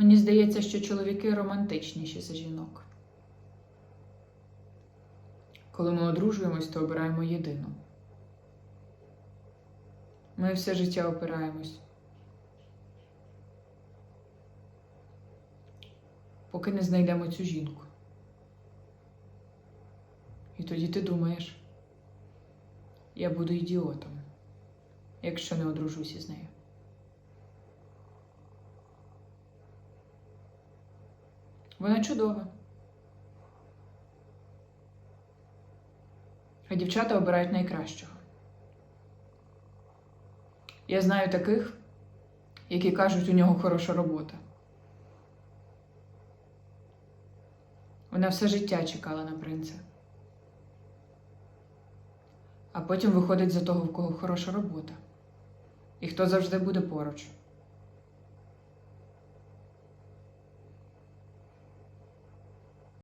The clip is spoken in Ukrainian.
Мені здається, що чоловіки романтичніші за жінок. Коли ми одружуємось, то обираємо єдину. Ми все життя опираємось. Поки не знайдемо цю жінку. І тоді ти думаєш, я буду ідіотом, якщо не одружусь із нею. Вона чудова. А дівчата обирають найкращого. Я знаю таких, які кажуть, у нього хороша робота. Вона все життя чекала на принца. А потім виходить за того, в кого хороша робота. І хто завжди буде поруч.